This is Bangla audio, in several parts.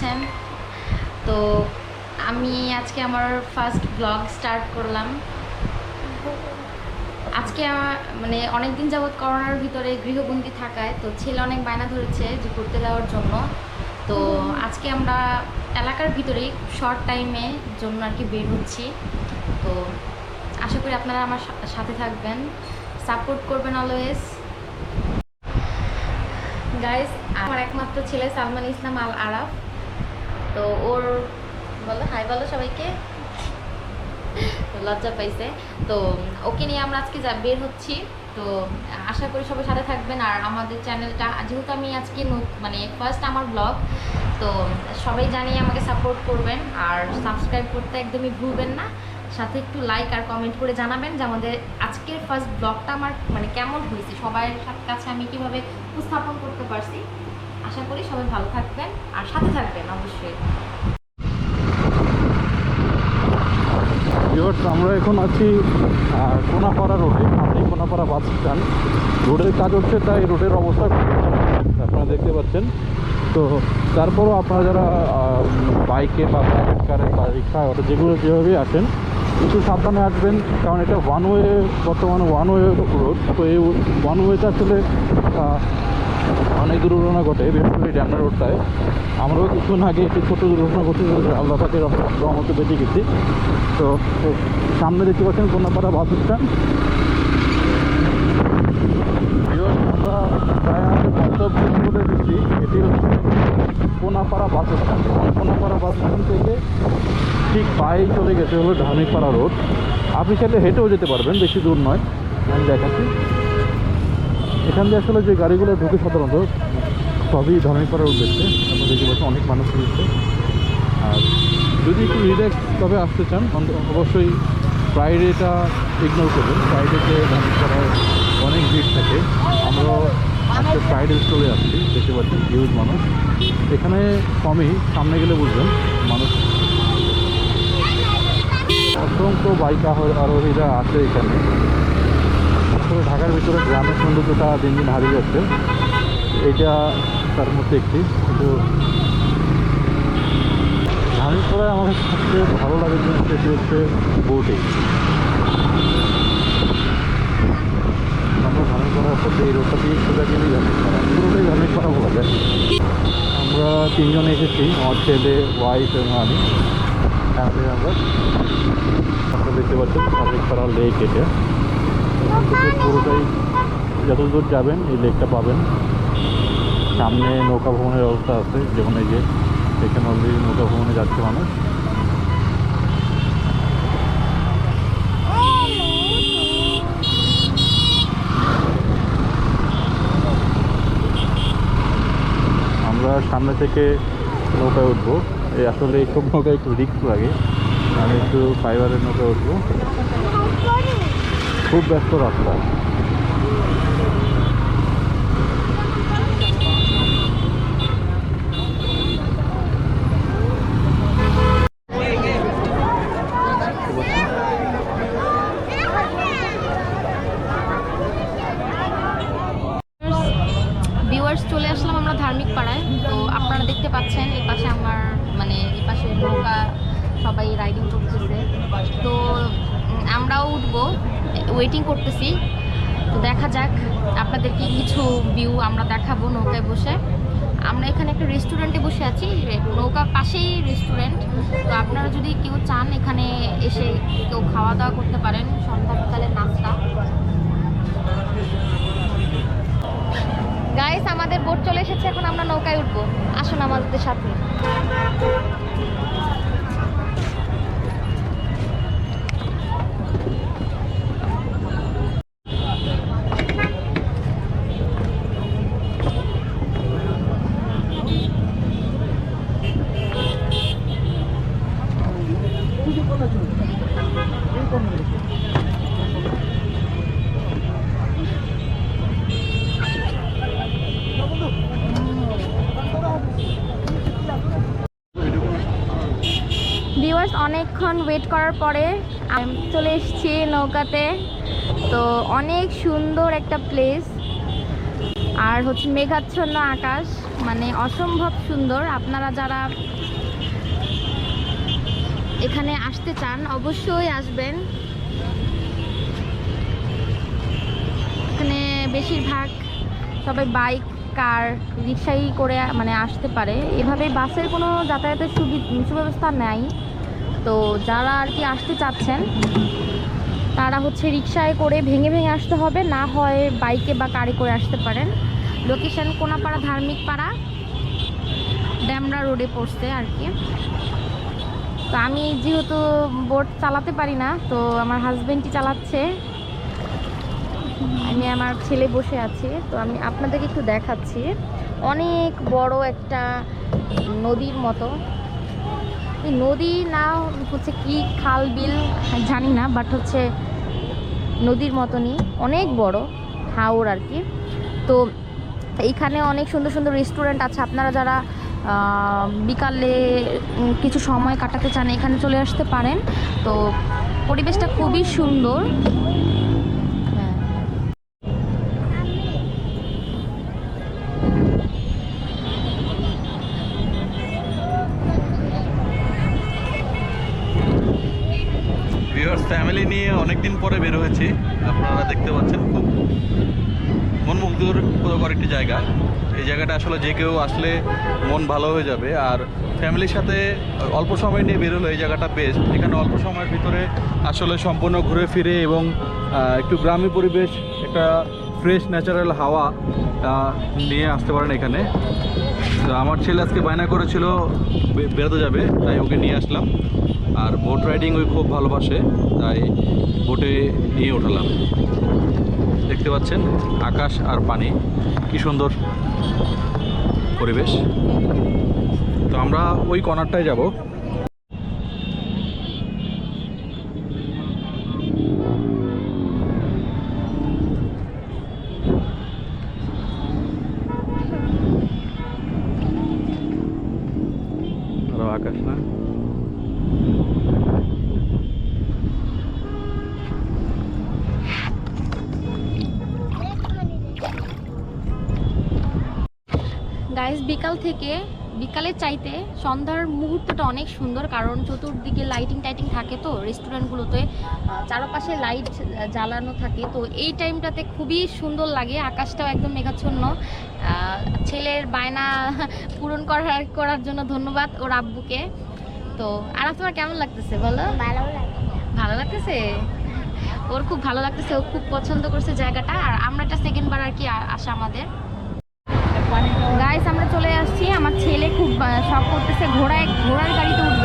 আছেন। তো আমি আজকে আমার ফার্স্ট ব্লগ স্টার্ট করলাম। আজকে মানে অনেক দিন যাবৎ করোনার ভিতরে গৃহবন্দী থাকায়, তো ছেলে অনেক বায়না ধরেছে যে ঘুরতে যাওয়ার জন্য। তো আজকে আমরা এলাকার ভিতরেই শর্ট টাইমে জন্য আর কি বের হচ্ছি। তো আশা করি আপনারা আমার সাথে থাকবেন। সাপোর্ট করবেন অলওয়েজ গাইস আমার একমাত্র ছেলে সালমান ইসলাম আল আরাফ তো ওর, বলো হাই বলো সবাইকে। লজ্জা পাইছে। তো ওকে নিয়ে আমরা আজকে যা, বের হচ্ছি। তো আশা করি সবাই সাথে থাকবেন। আর আমাদের চ্যানেলটা, যেহেতু আমি আজকে মানে ফার্স্ট আমার ব্লগ তো সবাই জানিয়ে আমাকে সাপোর্ট করবেন। আর সাবস্ক্রাইব করতে একদমই ভুলবেন না। সাথে একটু লাইক আর কমেন্ট করে জানাবেন যে আমাদের আজকের ফার্স্ট ব্লগটা আমার মানে কেমন হয়েছে? সাথে কাছে আমি কীভাবে উপস্থাপন করতে পারছি? আশা করি সবাই ভালো থাকবেন আর সাথে থাকবেন অবশ্যই। আমরা এখন আছি কোনাপাড়া রোডে। আপনি কোনাপাড়া বাস স্ট্যান্ড। রোডের কাজ হচ্ছে তাই রোডের অবস্থা আপনারা দেখতে পাচ্ছেন। তো তারপরও আপনারা যারা বাইকে বা প্রাইভেট কারে বা রিক্সা, অটো যেগুলো যেভাবেই আসেন, একটু সাবধানে আসবেন। কারণ এটা ওয়ান ওয়ে বর্তমানে ওয়ান ওয়ে রোড তো এই ওয়ান ওয়েতে আসলে অনেক দুর্ঘটনা ঘটে, বিশেষ করে ড্যামনা রোডটায়। আমরাও কিছুক্ষণ আগে একটি ছোটো দুর্ঘটনা ঘটে আল্লাহ পাকের রহমতে বেঁচে গেছি। তো সামনে দেখতে পাচ্ছেন কোনাপাড়া বাস স্ট্যান্ড। আমরা প্রায় বলে দিচ্ছি, এটি হচ্ছে Konapara bus stand. Konapara bus stand থেকে ঠিক পায়ে চলে গেছে হলো ধানিপাড়া রোড। আপনি চাইলে হেঁটেও যেতে পারবেন, বেশি দূর নয়। আমি দেখাচ্ছি। এখান দিয়ে আসলে যে গাড়িগুলো ঢুকে সাধারণত সবই ধরনীপাড়ার উদ্দেশ্যে। আমরা দেখতে পাচ্ছি অনেক মানুষ রয়েছে। আর যদি একটু রিল্যাক্স তবে আসতে চান অবশ্যই ফ্রাইডেটা ইগনোর করবেন। ফ্রাইডেতে ধরনীপাড়ায় অনেক ভিড় থাকে। আমরা আজকে ফ্রাইডে চলে আসছি। দেখতে পাচ্ছেন হিউজ মানুষ। এখানে কমই সামনে গেলে বুঝবেন মানুষ। অসংখ্য বাইক আরো- আরোহীরা আছে এখানে। আসলে ঢাকার ভিতরে গ্রামের সৌন্দর্যটা দিন দিন হারিয়ে যাচ্ছে। এটা তার মধ্যে একটি, কিন্তু ধানিপাড়ায় আমাদের সবচেয়ে ভালো লাগে জিনিস সেটি হচ্ছে বোটিং আমরা ধানিপাড়া করতে এই রোডটা দিয়ে সোজা গেলেই ধানিপাড়া পুরোটাই ধানিপাড়া বলা যায়। আমরা তিনজন এসেছি, আমার ছেলে ওয়াইফ এবং আমি। ফ্যামিলি আপনারা দেখতে পাচ্ছেন ধানিপাড়া লেক এটা পুরোটাই যত দূর যাবেন, এই লেকটা পাবেন। সামনে নৌকা ভ্রমণের ব্যবস্থা আছে, যেমন এই যে, এখানে অলরেডি নৌকা ভ্রমণে যাচ্ছে মানুষ। আমরা সামনে থেকে নৌকায় উঠবো। এই আসলে এইসব নৌকায় একটু রিস্ক লাগে। আমি একটু ফাইবারের নৌকায় উঠবো। Bu Bestor Aslan. ওয়েটিং করতেছি। তো দেখা যাক আপনাদেরকে কিছু ভিউ আমরা দেখাবো নৌকায় বসে। আমরা এখানে একটা রেস্টুরেন্টে বসে আছি নৌকার পাশেই রেস্টুরেন্ট তো আপনারা যদি কেউ চান এখানে এসে কেউ খাওয়া দাওয়া করতে পারেন সন্ধ্যা বিকালের নাস্তা। গাইস আমাদের বোট চলে এসেছে, এখন আমরা নৌকায় উঠবো। আসুন আমাদের সাথে ভিউয়ার্স অনেকক্ষণ ওয়েট করার পরে আমি, চলে এসেছি নৌকাতে। তো অনেক সুন্দর একটা প্লেস আর হচ্ছে মেঘাচ্ছন্ন আকাশ মানে অসম্ভব সুন্দর। আপনারা যারা এখানে আসতে চান, অবশ্যই আসবেন। এখানে বেশিরভাগ সবাই বাইক কার রিক্সাই করে মানে আসতে পারে। এভাবে বাসের কোনো যাতায়াতের সুবি- সুব্যবস্থা নাই। তো যারা আর কি আসতে চাচ্ছেন, তারা হচ্ছে রিক্সায় করে ভেঙে ভেঙে আসতে হবে, না হয় বাইকে বা কারে করে আসতে পারেন। লোকেশন কোনাপাড়া ধার্মিক পাড়া, ড্যামরা রোডে পড়ছে আর কি। তো আমি যেহেতু বোট চালাতে পারি না, তো আমার হাজবেন্ডই চালাচ্ছে। আমি আমার ছেলে বসে আছি, তো আমি আপনাদেরকে একটু দেখাচ্ছি। অনেক বড় একটা নদীর মতো। নদী না হচ্ছে কি খাল বিল, জানি না বাট হচ্ছে নদীর মতনই, অনেক বড় হাওর আর কি। তো এইখানে অনেক সুন্দর সুন্দর রেস্টুরেন্ট আছে। আপনারা যারা বিকালে কিছু সময় কাটাতে চান, এখানে চলে আসতে পারেন। তো পরিবেশটা খুবই সুন্দর। ফ্যামিলি নিয়ে অনেক দিন পরে বের হয়েছি, আপনারা দেখতে পাচ্ছেন খুব মনমুগ্ধকর একটি জায়গা। এই জায়গাটা আসলে যে কেউ আসলে মন ভালো হয়ে যাবে আর ফ্যামিলির সাথে অল্প সময় নিয়ে বেরোলো এই জায়গাটা বেস্ট এখানে অল্প সময়ের ভিতরে আসলে সম্পূর্ণ ঘুরে ফিরে এবং একটু গ্রামী পরিবেশ, একটা ফ্রেশ ন্যাচারাল হাওয়া নিয়ে আসতে পারেন এখানে। তো আমার ছেলে আজকে বায়না করেছিল বেরোতে যাবে, তাই ওকে নিয়ে আসলাম। আর বোট রাইডিং ওই খুব ভালোবাসে, তাই বোটে নিয়ে উঠালাম। দেখতে পাচ্ছেন, আকাশ আর পানি, কি সুন্দর পরিবেশ। তো আমরা ওই কর্নারটায় যাব। গাইস বিকাল থেকে, বিকালের চাইতে সন্ধ্যার মুহূর্তটা অনেক সুন্দর, কারণ চতুর্দিকে লাইটিং টাইটিং থাকে তো রেস্টুরেন্টগুলোতে চারপাশে লাইট জ্বালানো থাকে। তো এই টাইমটাতে খুবই সুন্দর লাগে, আকাশটাও একদম মেঘাচ্ছন্ন। ছেলের বায়না পূরণ করার করার জন্য ধন্যবাদ ওর আব্বুকে। তো আর তোমার কেমন লাগতেছে বলো? ভালো ভালো লাগতেছে? ওর খুব ভালো লাগতেছে ও খুব পছন্দ করছে জায়গাটা। আর আমরা একটা সেকেন্ড বার আর কি আসে আসা আমাদের। গাইস আমরা চলে আসছি। আমার ছেলে খুব শখ করতেছে। ঘোড়ায় ঘোড়ার গাড়িতে উঠবে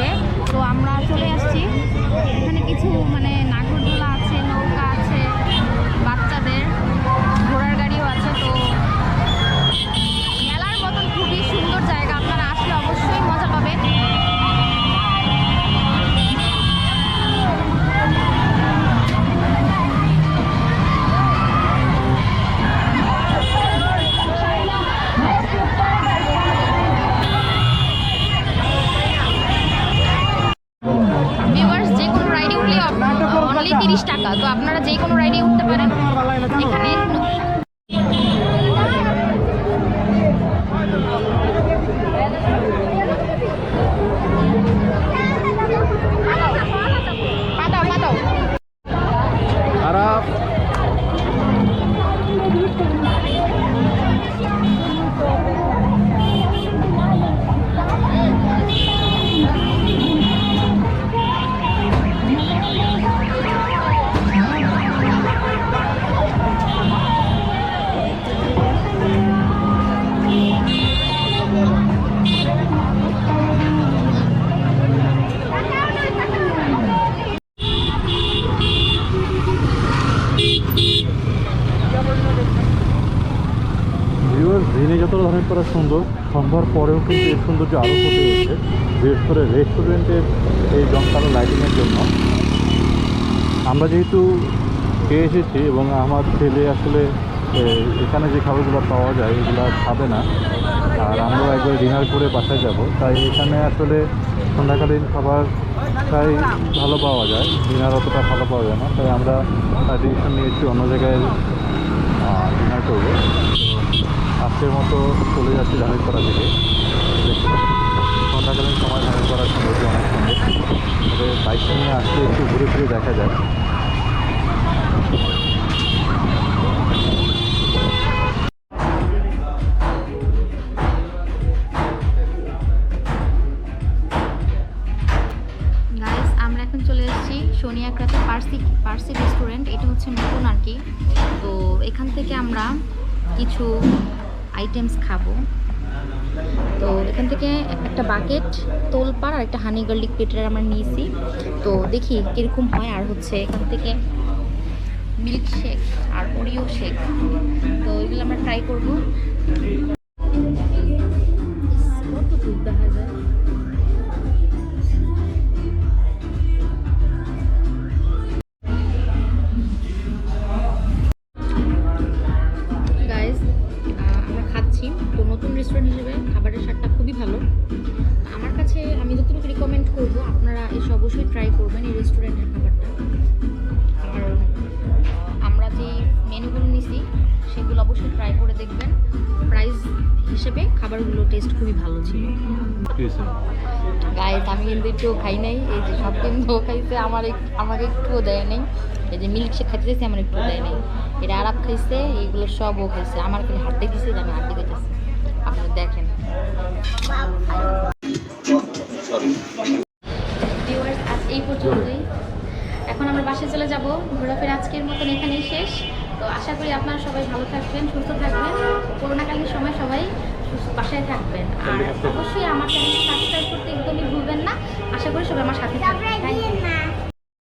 যতটা সুন্দর। সন্ধ্যার পরেও কিন্তু এর সৌন্দর্য আরও ফুটে উঠছে। বিশেষ করে রেস্টুরেন্টের এই জমকালো লাইটিংয়ের জন্য। আমরা যেহেতু খেয়ে এসেছি এবং আমার ছেলে আসলে এখানে যে খাবারগুলো পাওয়া যায়, এগুলো খাবে না। আর আমরাও একবার ডিনার করে বাসায় যাব। তাই এখানে আসলে সন্ধ্যাকালীন খাবার তাই ভালো পাওয়া যায়। ডিনার অতটা ভালো পাওয়া যায় না। তাই আমরা ডিসিশন নিয়েছি অন্য জায়গায় ডিনার করব। আজকের মতো চলে যাচ্ছি ধানিকপাড়া থেকে। সন্ধ্যাকালীন সময় ধানিকপাড়ার সৌন্দর্য অনেক সুন্দর তবে বাইকটা নিয়ে আসলে একটু ঘুরে ফিরে দেখা যায় পার্সি পার্সি রেস্টুরেন্ট এটা হচ্ছে নতুন আর কি। তো এখান থেকে আমরা কিছু আইটেমস খাব। তো এখান থেকে একটা বাকেট তোলপাড় আর একটা হানি গার্লিক পেটার আমরা নিয়েছি। তো দেখি কীরকম হয় আর হচ্ছে এখান থেকে মিল্ক শেক আর ওরিও শেক তো এগুলো আমরা ট্রাই করব। দেখবেন প্রাইস হিসেবে খাবারগুলো টেস্ট খুবই ভালো ছিল। গাইস আমি কিন্তু একটু খাই নাই এই যে সব কিন্তু খাইছে আমার আমাকে একটুও দেয় নাই। এই যে মিল্ক শেক খাইতে চাইছে আমার একটু দেয় নাই। এটা আরাপ খাইছে এইগুলো সব ও খাইছে। আমার খালি হাতে দিছে আমি হাতে খাইতেছি। আপনারা দেখেন। ভিউয়ার্স আজ এই পর্যন্তই। এখন আমরা বাসায় চলে যাব। ঘোরাফেরা আজকের মতন এখানেই শেষ। তো আশা করি আপনারা সবাই ভালো থাকবেন সুস্থ থাকবেন। করোনাকালীন সময় সবাই সুস্থ- বাসায় থাকবেন। আর অবশ্যই আমার চ্যানেলটি সাবস্ক্রাইব করতে একদমই ভুলবেন না। আশা করি সবাই আমার সাথে থাকবেন.